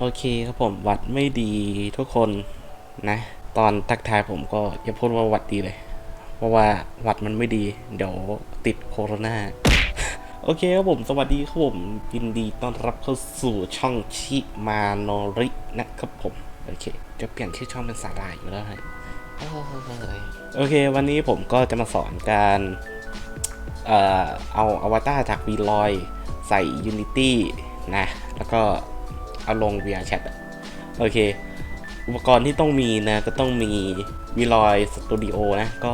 โอเคครับผมวัดไม่ดีทุกคนนะ ตอนทักทายผมก็อย่าพูดว่าวัดดีเลย เพราะว่าวัดมันไม่ดี เดี๋ยวติดโคโรนาโอเคครับผม สวัสดีครับผมยินดีต้อนรับเข้าสู่ช่องชิมาโนรินะครับผม โอเค จะเปลี่ยนชื่อช่องเป็นสาลายอยู่แล้วให้โอ้ยโอเค วันนี้ผมก็จะมาสอนการเอ่อเอาอวตารจาก v l o y ใส่ Unity นะ แล้วก็ เอาลง VR Chat อะโอเค อุปกรณ์ที่ต้องมีนะ ก็ต้องมี v l o y Studio นะ ก็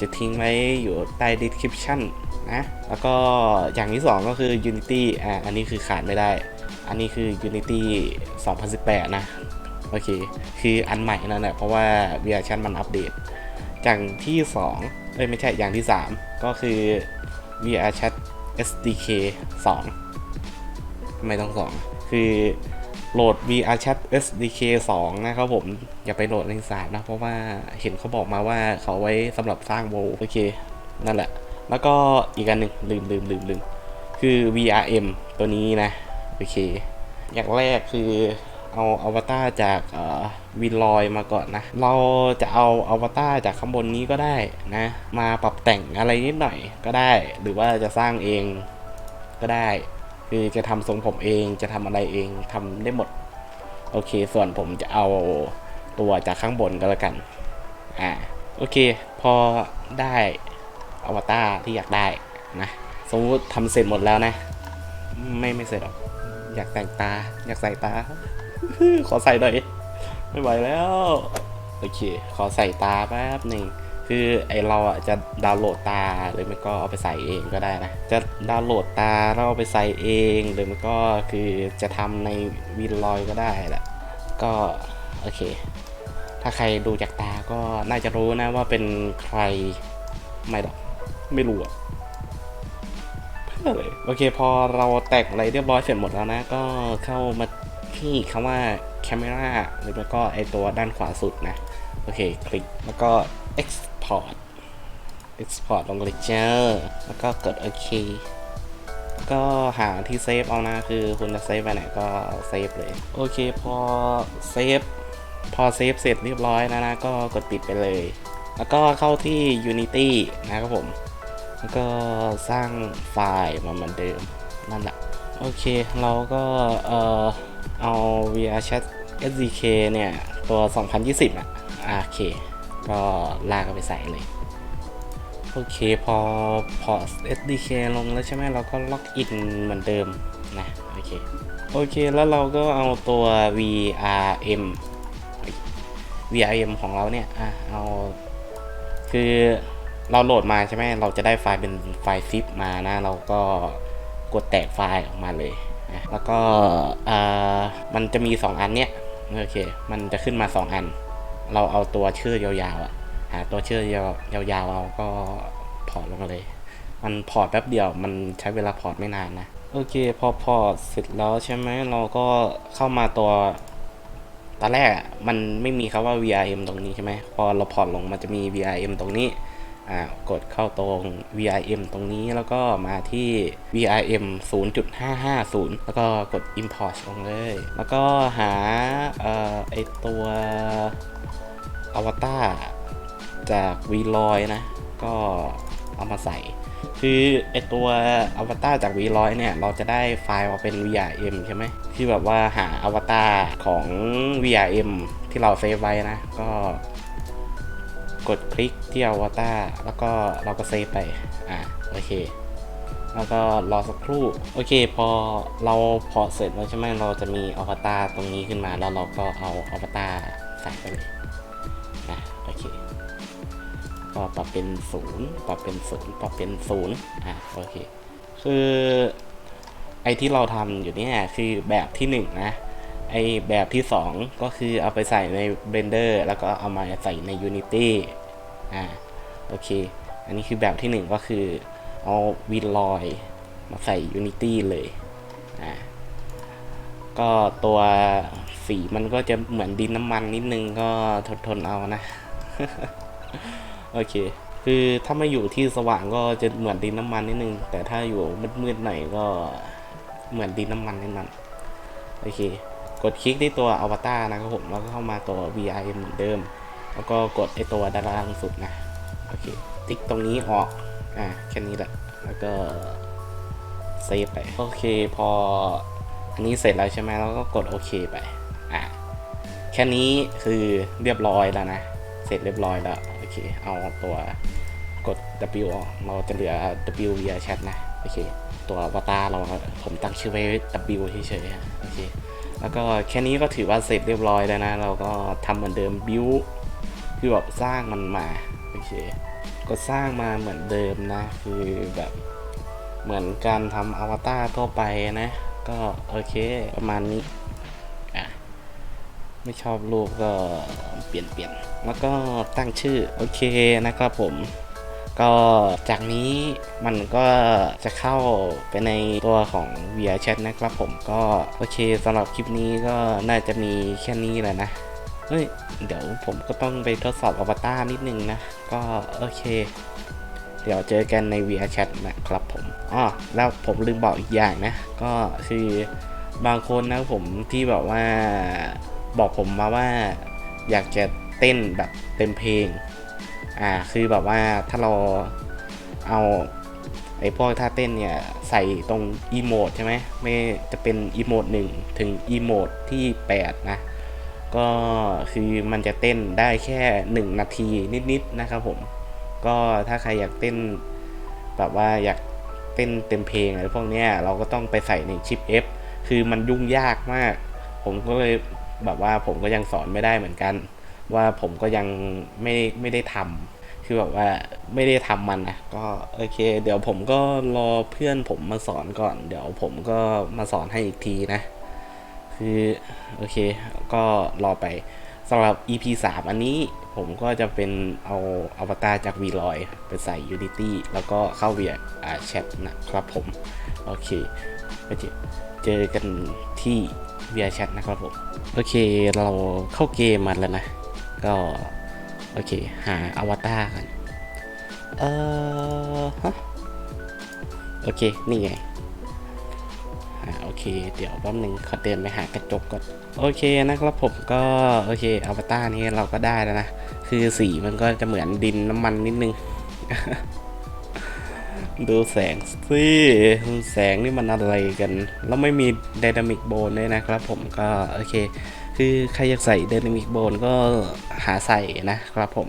จะทิ้งไว้อยู่ใต้ description นะ แล้วก็อย่างที่สองก็คือ Unity อะอันนี้คือขาดไม่ได้ อันนี้คือ Unity 2018 นะ โอเค คืออันใหม่นั่นแหละเพราะว่า VR Chat มันอัปเดต อย่างที่ 2 เอ้ยไม่ใช่อย่างที่ 3 ก็คือ VR Chat SDK 2 ไม่ต้อง 2 คือ โหลด VR Chat SDK 2 นะครับผม อย่าไปโหลดในสามนะ เพราะว่าเห็นเขาบอกมาว่าเขาไว้สำหรับสร้างโวโอเค นั่นแหละ แล้วก็อีกอันหนึ่งลืมลืมลืมลืมคือ VRM ตัวนี้นะ โอเค อย่างแรกคือเอาอวตารจากวินลอยมาก่อนนะ เราจะเอาอวตารจากข้างบนนี้ก็ได้นะ มาปรับแต่งอะไรนิดหน่อยก็ได้ หรือว่าจะสร้างเองก็ได้ คือจะทำทรงผมเองจะทำอะไรเองทำได้หมด โอเค ส่วนผมจะเอาตัวจากข้างบนก็แล้วกัน อ่า โอเค พอได้อวตารที่อยากได้นะ สมมติทำเสร็จหมดแล้วนะ ไม่ไม่เสร็จหรอก อยากแต่งตา อยากใส่ตา ขอใส่หน่อย ไม่ไหวแล้ว โอเค ขอใส่ตาแป๊บหนึ่ง คือไอเราอะจะดาวน์โหลดตาหรือไม่ก็เอาไปใส่เองก็ได้นะ จะดาวน์โหลดตาแล้วเอาไปใส่เองหรือไม่ก็คือจะทำในวินลอยก็ได้แหละก็โอเค ถ้าใครดูจากตาก็น่าจะรู้นะว่าเป็นใครไม่หรอกไม่รู้อะเพื่อเลยโอเคพอเราแต่งอะไรเรียบร้อยเสร็จหมดแล้วนะ ก็เข้ามาที่คำว่า camera หรือไม่ก็ไอตัวด้านขวาสุดนะ โอเค คลิกแล้วก็ X export export ลงเลเจอแล้วก็กดโอเค ก็หาที่เซฟเอานะคือคุณจะเซฟไปไหนก็เซฟเลย โอเคพอเซฟพอเซฟเสร็จเรียบร้อยนะนะก็กดปิดไปเลย แล้วก็เข้าที่ Unity นะครับผม แล้วก็สร้างไฟล์มาเหมือนเดิมนั่นแหละ โอเค เราก็เอ่อเอา VR Chat SDK เนี่ย ตัว 2020อะอะโอเค ก็ลากเอาไปใส่เลย โอเคพอพอ SDK ลงแล้วใช่ไหมเราก็ล็อกอินเหมือนเดิมนะโอเคโอเคแล้วเราก็เอาตัว VRM VRM ของเราเนี่ยอะเอาคือเราโหลดมาใช่ไหมเราจะได้ไฟล์เป็นไฟล์ซิปมานะ เราก็กดแตกไฟล์ออกมาเลยนะแล้วก็มันจะมี 2 อันเนี้ยโอเค มันจะขึ้นมา 2 อัน เราเอาตัวชื่อยาวๆอะหาตัวชื่อยาวๆเอาก็พอร์ตลงเลย มันพอร์ตแป๊บเดียวมันใช้เวลาพอร์ตไม่นานนะโอเคพอพอร์ตเสร็จแล้วใช่ไหมเราก็เข้ามาตัวตอนแรกมันไม่มีคำว่า VRM ตรงนี้ใช่ไหมพอเราพอร์ตลงมันจะมี VRM ตรงนี้อ่ากดเข้าตรง VRM ตรงนี้แล้วก็มาที่ VRM 0.550 แล้วก็กด import ลงเลย แล้วก็หาเอ่อไอตัว อวตารจาก v l o y นะ ก็เอามาใส่ คือไอตัวอวตารจาก v l o y เนี่ย เราจะได้ไฟล์มาเป็น VRM ใช่ไหมที่แบบว่าหาอวตารของ VRM ที่เราเซฟไว้นะ ก็กดคลิกที่อวตารแล้วก็เราก็เซฟไป อ่าโอเค แล้วก็รอสักครู่ โอเค พอเราพอเสร็จแล้วใช่ไหมเราจะมีอวตารตรงนี้ขึ้นมา แล้วเราก็เอาอวตารใส่ไปเลย ก็ปรับเป็นศูนย์ปรับเป็นศูนย์ปรับเป็นศูนย์อะโอเคคือไอที่เราทำอยู่เนี่ยคือแบบที่หนึ่งนะไอแบบที่ 2 ก็คือเอาไปใส่ใน Blender แล้วก็เอามาใส่ใน Unity อ่าโอเค อันนี้คือแบบที่ 1 ก็คือเอาวินลอยมาใส่ Unity เลยอ่าก็ตัวสีมันก็จะเหมือนดินน้ำมันนิดนึงก็ทนทนๆเอานะ โอเค คือถ้าไม่อยู่ที่สว่างก็จะเหมือนดินน้ำมันนิดนึง แต่ถ้าอยู่มืดๆหน่อยก็เหมือนดินน้ำมันนิดนึงโอเค กดคลิกที่ตัวอวตารนะครับผมแล้วก็เข้ามาตัว VI เหมือนเดิม แล้วก็กดไอตัวด้านล่างสุดนะ โอเค ติ๊กตรงนี้ออก อ่าแค่นี้แหละ แล้วก็เซฟไป โอเค พออันนี้เสร็จแล้วใช่ไหมแล้วก็กดโอเคไป อ่าแค่นี้คือเรียบร้อยแล้วนะ เสร็จเรียบร้อยแล้ว อเค เอาตัวกด W ออกเราจะเหลือ W via chat นะ โอเค ตัววตาเราผมตั้งชื่อไว้ W เฉยๆอะโอเค แล้วก็แค่นี้ก็ถือว่าเสร็จเรียบร้อยแล้วนะ เราก็ทำเหมือนเดิม บิวคือแบบสร้างมันมา โอเค ก็สร้างมาเหมือนเดิมนะ คือแบบเหมือนการทำอวตารทั่วไปนะ ก็โอเคประมาณนี้ อะ ไม่ชอบรูปก็เปลี่ยนเปลี่ยน แล้วก็ตั้งชื่อโอเคนะครับผมก็จากนี้มันก็จะเข้าไปในตัวของ VR Chat นะครับผมก็โอเคสำหรับคลิปนี้ก็น่าจะมีแค่นี้แหละนะเฮ้ยเดี๋ยวผมก็ต้องไปทดสอบอวตารนิดนึงนะ ก็โอเค เดี๋ยวเจอกันใน VR Chat นะครับผมอ๋อแล้วผมลืมบอกอีกอย่างนะ ก็คือบางคนนะผมที่แบบว่าบอกผมมาว่าอยากจะ ต้นแบบเต็มเพลง อ่า คือแบบว่าถ้าเราเอาไอ้พวกท่าเต้นเนี่ยใส่ตรงอีโมดใช่ไหมไม่จะเป็นอีโมดหนึ่งถึงอีโมดที่ 8 นะ ก็คือมันจะเต้นได้แค่ 1 นาทีนิดๆนะครับผม ก็ถ้าใครอยากเต้นแบบว่าอยากเต้นเต็มเพลงอะไรพวกเนี้ยเราก็ต้องไปใส่ในชิป F คือมันยุ่งยากมาก ผมก็เลยแบบว่าผมก็ยังสอนไม่ได้เหมือนกัน ว่าผมก็ยังไม่ไม่ได้ทำคือแบบว่าไม่ได้ทำมันนะก็โอเค เดี๋ยวผมก็รอเพื่อนผมมาสอนก่อน เดี๋ยวผมก็มาสอนให้อีกทีนะ คือโอเค ก็รอไปสำหรับ EP 3 อันนี้ผมก็จะเป็นเอาอวตารจาก v l o y ไปใส่ Unity แล้วก็เข้า via อ่าแชทนะครับผม โอเคไปเจอเจอกันที่ via chat นะครับผม โอเคเราเข้าเกมมาแล้วนะ ก็ โอเค หาอวตารกัน เออฮะโอเค นี่ไงอ่าโอเค เดี๋ยวแป๊บนึงขอเดินไปหากระจกก่อน โอเคนะครับผมก็ โอเคอวตารนี้เราก็ได้แล้วนะ คือสีมันก็จะเหมือนดินน้ำมันนิดนึง ดูแสงสิแสงนี่มันอะไรกัน แล้วไม่มีไดนามิกโบนด้วยนะครับผมก็ โอเค คือใครอยากใส่ไดนามิกโบนก็หาใส่นะครับผม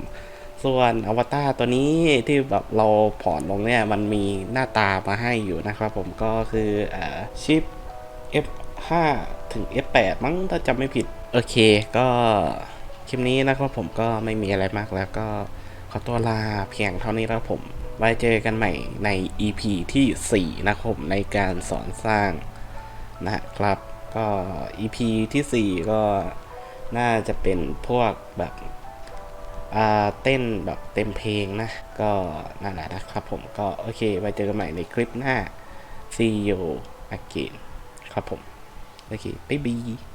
ส่วนอวตารตัวนี้ที่แบบเราผ่อนลงเนี่ย มันมีหน้าตามาให้อยู่นะครับผมก็คืออชิป F5 ถึง F8 มั้งถ้าจำไม่ผิด โอเค ก็คลิปนี้นะครับผมก็ไม่มีอะไรมากแล้วก็ขอตัวลาเพียงเท่านี้แล้วผมไว้เจอกันใหม่ใน EP ที่ 4 นะครับผมในการสอนสร้างนะครับ ก็ EP ที่ 4 ก็น่าจะเป็นพวกแบบอ่าเต้นแบบเต็มเพลงนะ ก็นั่นแหละนะครับผมก็โอเค ไว้เจอกันใหม่ในคลิปหน้า see you again ครับผม โอเค บ๊ายบาย